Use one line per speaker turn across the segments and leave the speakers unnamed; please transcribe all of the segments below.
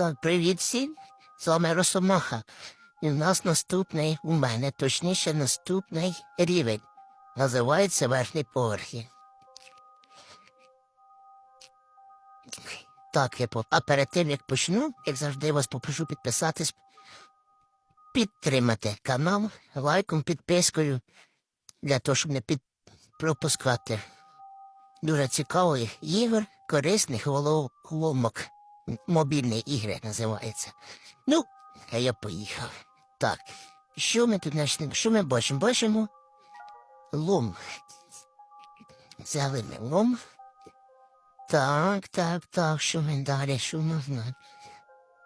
Так, привіт всім. З вами Росомаха. І в нас наступний, у мене точніше наступний рівень. Називається верхні поверхи. Так, я по... А перед тим як почну, як завжди вас попрошу підписатись, підтримати канал лайком, підпискою, для того, щоб не під... пропускати дуже цікавих ігор, корисних головоломок. Мобільні ігри називається. Ну, а я поїхав. Так, що ми тут почнемо? Що ми бачимо? Бачимо лом. Взяли ми лом. Так, так, так, що ми далі, що в нас на-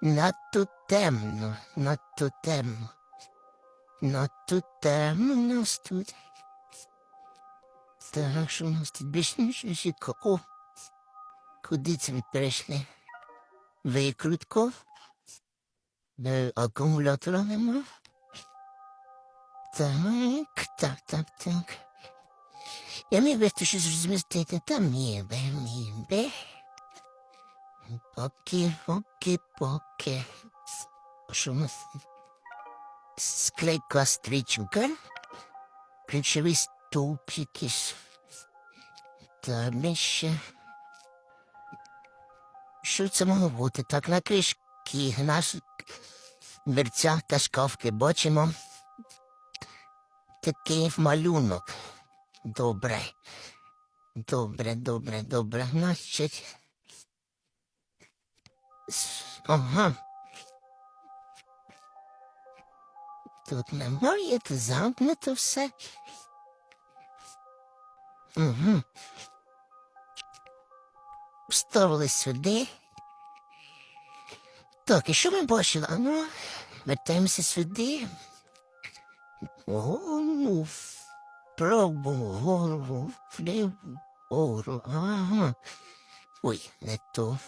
Надто темно, надто темно. Надто темно у нас тут. Так, що у нас тут більше нічого куди це ми перейшли? Викрутку. Е, акумулятора нема. Так, так, так, так. Я міг би щось змістити, та міг би, міг би. Поки, поки, поки. Що у нас? Склейка стрічка. Ключовий стовп якийсь. Та ми ще. Що це могло бути? Так, на кришки, наш дверця та шкафки бачимо. Такий малюнок. Добре. Добре, добре, добре. Значить. Ага. Тут немає, тут замкнуто все. Угу. Вставили сюди. Так, і що ми бачили? А ну, вертаємося сюди. Голову, вправо, голову, вліво, вгору. Ага. Ой, не то.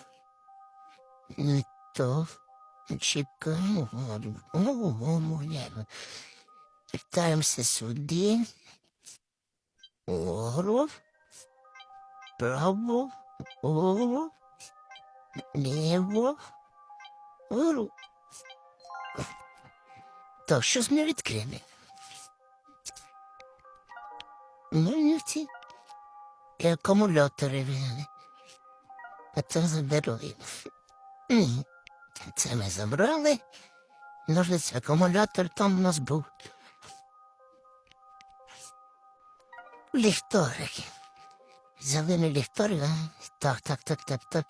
Не то. Чекаємо. Вертаємося сюди. Вгору. Право. Вгору. Ліво. Вгору. Так, що з мене відкрили? Ну, і акумулятори взяли. А це заберу. М, Це ми забрали. Ножниці, акумулятор там у нас був. Ліхторик. Взяли ми а? Так, так, так, так, так.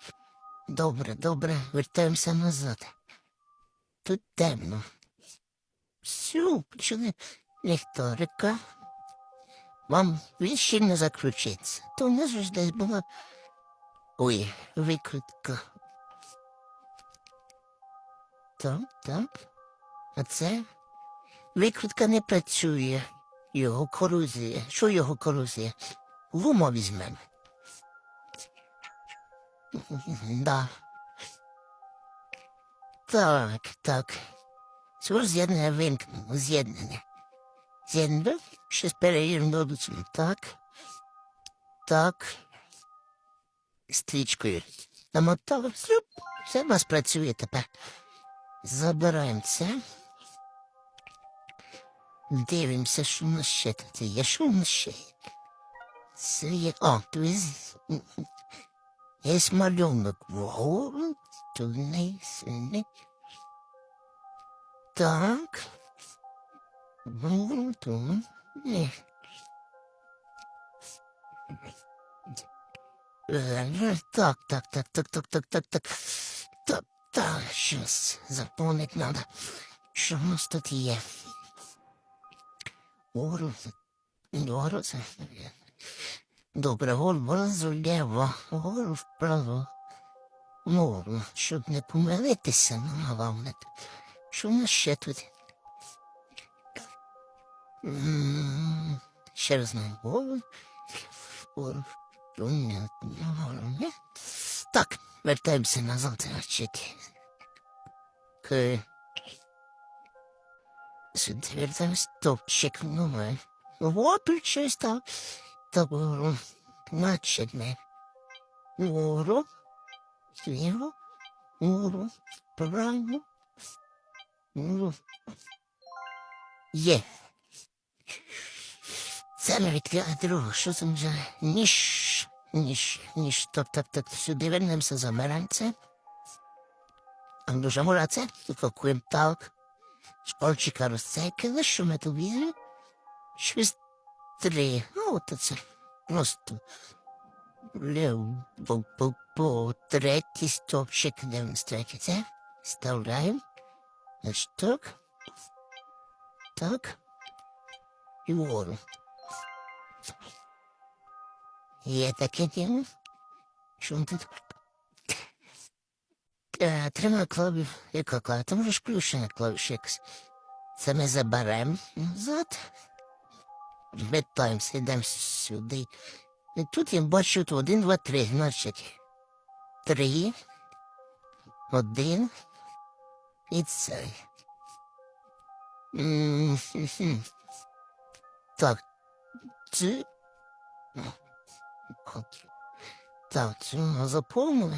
Добре, добре, вертаємося назад. Тут темно. Все, почали ліхторика. Вам він ще не закручиться. То у нас ж десь була. Ой, викрутка. Так, так. А це викрутка не працює. Його корозія. Що його корозія? Лумо візьмемо. Да. Так, так. Цього з'єднання вимкнемо, з'єднання. З'єднання. Щось перевіримо додуцю. Так. Так. Стрічкою. Намотали. Все у нас працює тепер. Забираємо це. Дивимося, що в нас ще тут є. Що в нас ще є? Це є. О, тут є. Малюнок вгору, туди, сюди. Так. Вгору, туди. Ні. Так, так, так, так, так, так, так, так. Так, так, щось заповнить надо. Що в нас тут є? Гору, це. Добре, гору зліво, гору вправо. Гору, щоб не помилитися, ну, головне. Що в нас ще тут? М, Ще раз на ні? Так, вертаємося назад, значить. К... Сюди вертаємось, топчик, ну. Вот щось так. Тобто, значить, ми. Гору, ліво, гору, Правильно. Ну, Є. Це відкрили другу. Що це вже? Ніж. Ніж. Ніж. Топ, топ. Сюди вернемося за меранце. А дуже мураце. Тільки квинталк. Школьчика розцепили, що ми візьмемо. Щось три. Ну, от це. Просто. По, по, по третій стовпчик демонстрації. Це вставляємо. Значить, так. Так. І вгору. Є таке діло. Що він тут? Е, Тримай клавів. Яка клава? Там вже ж включена клавіша якась. Це ми заберемо назад. Вмітаємося, йдемо сюди. І тут я бачу тут один, два, три, значить. Три. Один. І цей. Так. Це. Так, це заповнили.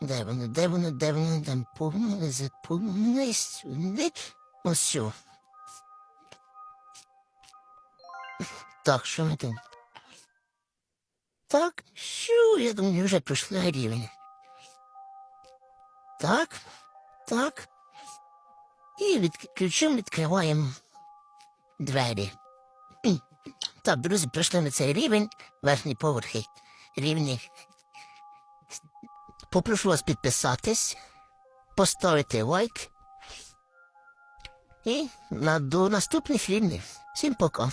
Де вони, де вони, де вони, де повнили, заповнили сюди. Ось що. Так, що ми там? Так, що, я думаю, вже пройшли рівень. Так, так. І від, ключом відкриваємо двері. Так, друзі, пройшли на цей рівень, верхні поверхи рівні. Попрошу вас підписатись, поставити лайк. І на, до наступних рівнів. Всім пока.